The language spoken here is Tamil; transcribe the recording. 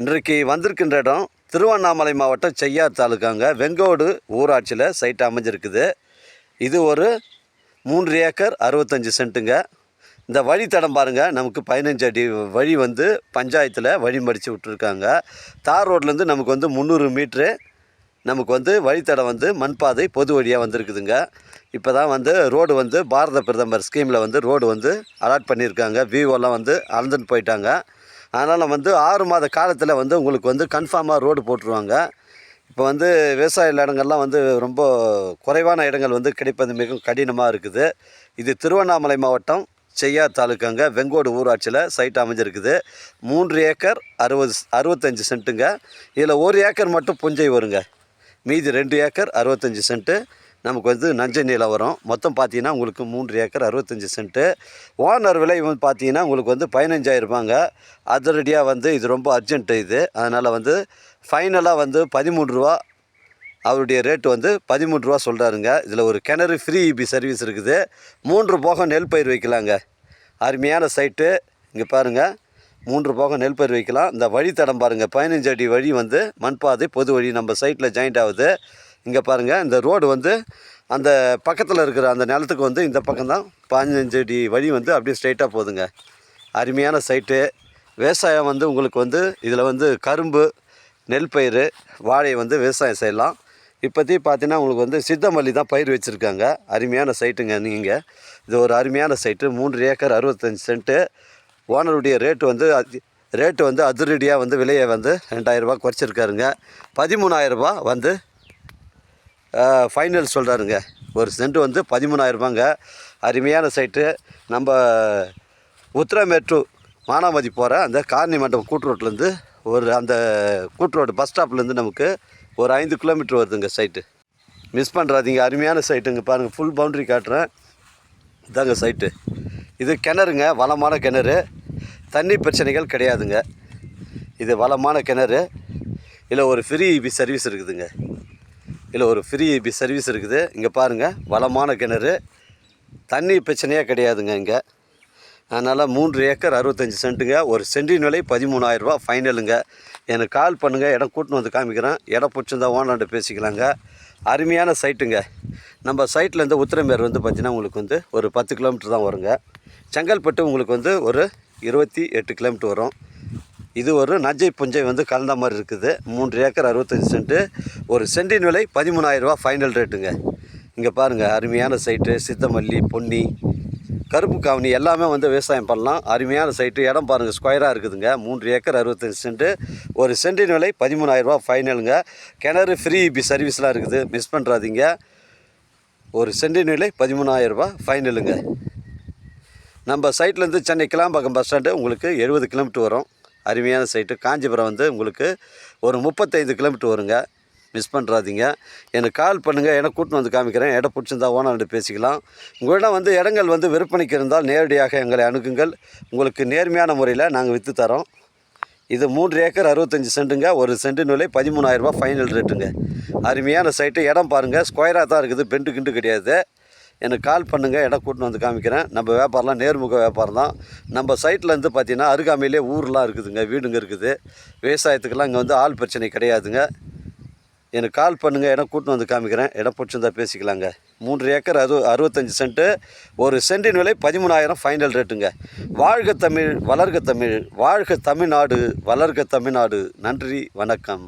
இன்றைக்கு வந்திருக்கின்ற இடம் திருவண்ணாமலை மாவட்டம் செய்யார் தாலுக்காங்க வெங்கோடு ஊராட்சியில் சைட் அமைஞ்சிருக்குது. இது ஒரு மூன்று ஏக்கர் அறுபத்தஞ்சு சென்ட்டுங்க. இந்த வழித்தடம் பாருங்கள் நமக்கு பதினஞ்சு அடி வழி வந்து பஞ்சாயத்தில் வழி மடித்து விட்டுருக்காங்க. தார் ரோட்லேருந்து நமக்கு வந்து முந்நூறு மீட்ரு நமக்கு வந்து வழித்தடம் வந்து மண்பாதை பொது வழியாக வந்திருக்குதுங்க. இப்போ தான் வந்து ரோடு வந்து பாரத பிரதமர் ஸ்கீமில் வந்து ரோடு வந்து அலாட் பண்ணியிருக்காங்க விவோலாம் வந்து அளந்துட்டு போயிட்டாங்க. அதனால் வந்து ஆறு மாத காலத்தில் வந்து உங்களுக்கு வந்து கன்ஃபார்மாக ரோடு போட்டுருவாங்க. இப்போ வந்து விவசாய இடங்கள்லாம் வந்து ரொம்ப குறைவான இடங்கள் வந்து கிடைப்பது மிகவும் கடினமாக இருக்குது. இது திருவண்ணாமலை மாவட்டம் செய்யார் தாலுக்காங்க வெங்கோடு ஊராட்சியில் சைட் அமைஞ்சிருக்குது. மூன்று ஏக்கர் அறுபது அறுபத்தஞ்சு சென்ட்டுங்க. இதில் ஒரு ஏக்கர் மட்டும் புஞ்சை வருங்க. மீதி ரெண்டு ஏக்கர் அறுபத்தஞ்சி சென்ட்டு. நமக்கு வந்து நஞ்சை நிலம் வரும். மொத்தம் பார்த்தீங்கன்னா உங்களுக்கு மூன்று ஏக்கர் அறுபத்தஞ்சு சென்ட்டு. ஓனர் விலை வந்து பார்த்தீங்கன்னா உங்களுக்கு வந்து பதினஞ்சாயிரம் ரூபாங்க. அதிரடியாக வந்து இது ரொம்ப அர்ஜென்ட்டு இது. அதனால் வந்து ஃபைனலாக வந்து பதிமூணு ரூபா அவருடைய ரேட்டு வந்து பதிமூன்று ரூபா சொல்கிறாருங்க இதில் ஒரு கிணறு ஃப்ரீ இபி சர்வீஸ் இருக்குது. மூன்று போகம் நெல் பயிர் வைக்கலாங்க. அருமையான சைட்டு இங்கே பாருங்கள் மூன்று போகம் நெல் பயிர் வைக்கலாம். இந்த வழித்தடம் பாருங்கள் பதினஞ்சு அடி வழி வந்து மண்பாதை பொது வழி நம்ம சைட்டில் ஜாயிண்ட் ஆகுது. இங்கே பாருங்கள் இந்த ரோடு வந்து அந்த பக்கத்தில் இருக்கிற அந்த நிலத்துக்கு வந்து இந்த பக்கம் தான் பதினஞ்சு அடி வழி வந்து அப்படியே ஸ்ட்ரைட்டாக போகுதுங்க. அருமையான சைட்டு விவசாயம் வந்து உங்களுக்கு வந்து இதில் வந்து கரும்பு நெல் பயிர் வாழையை வந்து விவசாயம் செய்யலாம். இப்போதைக்கு பார்த்தீங்கன்னா உங்களுக்கு வந்து சித்தமல்லி தான் பயிர் வச்சுருக்காங்க. அருமையான சைட்டுங்க நீங்கள் இது ஒரு அருமையான சைட்டு மூன்று ஏக்கர் அறுபத்தஞ்சி சென்ட்டு ஓனருடைய ரேட்டு வந்து அதி ரேட்டு வந்து அதிரடியாக வந்து விலையை வந்து ரெண்டாயிரரூபா குறைச்சிருக்காருங்க. பதிமூணாயிரரூபா வந்து ஃபைனல் சொல்கிறாருங்க ஒரு சென்ட் வந்து பதிமூணாயிரரூபாங்க அருமையான சைட்டு நம்ம உத்திரமேட்டு மானாமதி போகிற அந்த காரணி மண்டபம் கூட்டுரோட்லேருந்து ஒரு அந்த கூட்டுரோடு பஸ் ஸ்டாப்லேருந்து நமக்கு ஒரு ஐந்து கிலோமீட்டர் வருதுங்க சைட்டு மிஸ் பண்ணுறாதீங்க அருமையான சைட்டுங்க பாருங்கள் ஃபுல் பவுண்ட்ரி காட்டுறேன். இதாங்க சைட்டு இது கிணறுங்க. வளமான கிணறு. தண்ணி பிரச்சனைகள் கிடையாதுங்க. இது வளமான கிணறு. இதில் ஒரு ஃப்ரீ சர்வீஸ் இருக்குதுங்க. இல்லை ஒரு ஃப்ரீ சர்வீஸ் இருக்குது. இங்கே பாருங்கள் வளமான கிணறு. தண்ணி பிரச்சனையே கிடையாதுங்க இங்கே. அதனால் மூன்று ஏக்கர் அறுபத்தஞ்சி சென்ட்டுங்க. ஒரு சென்டின் விலை பதிமூணாயிரரூபா ஃபைனலுங்க. எனக்கு கால் பண்ணுங்கள் இடம் கூட்டின்னு வந்து காமிக்கிறேன். இடம் பிடிச்சிருந்தா ஓனாண்ட பேசிக்கலாங்க. அருமையான சைட்டுங்க நம்ம சைட்லேருந்து உத்திரமேர் வந்து பார்த்திங்கன்னா உங்களுக்கு வந்து ஒரு பத்து கிலோமீட்டர் தான் வருங்க. செங்கல்பட்டு உங்களுக்கு வந்து ஒரு இருபத்தி எட்டு கிலோமீட்டர் வரும். இது ஒரு நஞ்சை புஞ்சை வந்து கலந்த மாதிரி இருக்குது. மூன்று ஏக்கர் அறுபத்தஞ்சி சென்ட்டு ஒரு சென்டின் விலை பதிமூணாயிரரூபா ஃபைனல் ரேட்டுங்க. இங்கே பாருங்கள் அருமையான சைட்டு சித்தமல்லி பொன்னி கருப்பு காவனி எல்லாமே வந்து விவசாயம் பண்ணலாம். அருமையான சைட்டு இடம் பாருங்கள் ஸ்கொயராக இருக்குதுங்க. மூன்று ஏக்கர் அறுபத்தஞ்சு சென்ட்டு ஒரு சென்டின் விலை பதிமூணாயிரரூபா ஃபைனலுங்க. கிணறு ஃப்ரீ இபி சர்வீஸ்லாம் இருக்குது. மிஸ் பண்ணுறாதீங்க ஒரு சென்டின் விலை பதிமூணாயிரரூபா ஃபைனலுங்க. நம்ம சைட்லேருந்து சென்னை கிளாம்பாக்கம் பஸ் ஸ்டாண்டு உங்களுக்கு எழுபது கிலோமீட்டர் வரும். அருமையான சைட்டு காஞ்சிபுரம் வந்து உங்களுக்கு ஒரு முப்பத்தைந்து கிலோமீட்டர் வருங்க. மிஸ் பண்ணுறாதீங்க எனக்கு கால் பண்ணுங்கள் இடம் கூட்டின்னு வந்து காமிக்கிறேன். இடம் பிடிச்சிருந்தா ஓனர்கிட்ட பேசிக்கலாம். உங்களிடம் வந்து இடங்கள் வந்து விற்பனைக்கு இருந்தால் நேரடியாக எங்களை அணுகுங்கள். உங்களுக்கு நேர்மையான முறையில் நாங்கள் விற்று தரோம். இது மூன்று ஏக்கர் அறுபத்தஞ்சி சென்ட்டுங்க ஒரு சென்ட்டு விலை பதிமூணாயிரரூபா ஃபைனல் ரேட்டுங்க அருமையான சைட்டு இடம் பாருங்கள் ஸ்கொயராக தான் இருக்குது. பெண்டு கிண்டு கிடையாது. எனக்கு கால் பண்ணுங்கள் இடம் கூட்டின்னு வந்து காமிக்கிறேன். நம்ம வியாபாரம்லாம் நேர்முக வியாபாரம் தான் நம்ம சைட்லேருந்து பார்த்தீங்கன்னா அருகாமையிலே ஊர்லாம் இருக்குதுங்க வீடுங்க இருக்குது. விவசாயத்துக்கெல்லாம் இங்கே வந்து ஆள் பிரச்சனை கிடையாதுங்க. எனக்கு கால் பண்ணுங்கள் இடம் கூட்டின்னு வந்து காமிக்கிறேன். இடம் பிடிச்சிருந்தா பேசிக்கலாங்க. மூன்று ஏக்கர் அது அறுபத்தஞ்சி சென்ட்டு. ஒரு சென்டின் விலை பதிமூணாயிரம் ஃபைனல் ரேட்டுங்க வாழ்க தமிழ் வளர்க தமிழ் வாழ்க தமிழ்நாடு வளர்க தமிழ்நாடு. நன்றி வணக்கம்.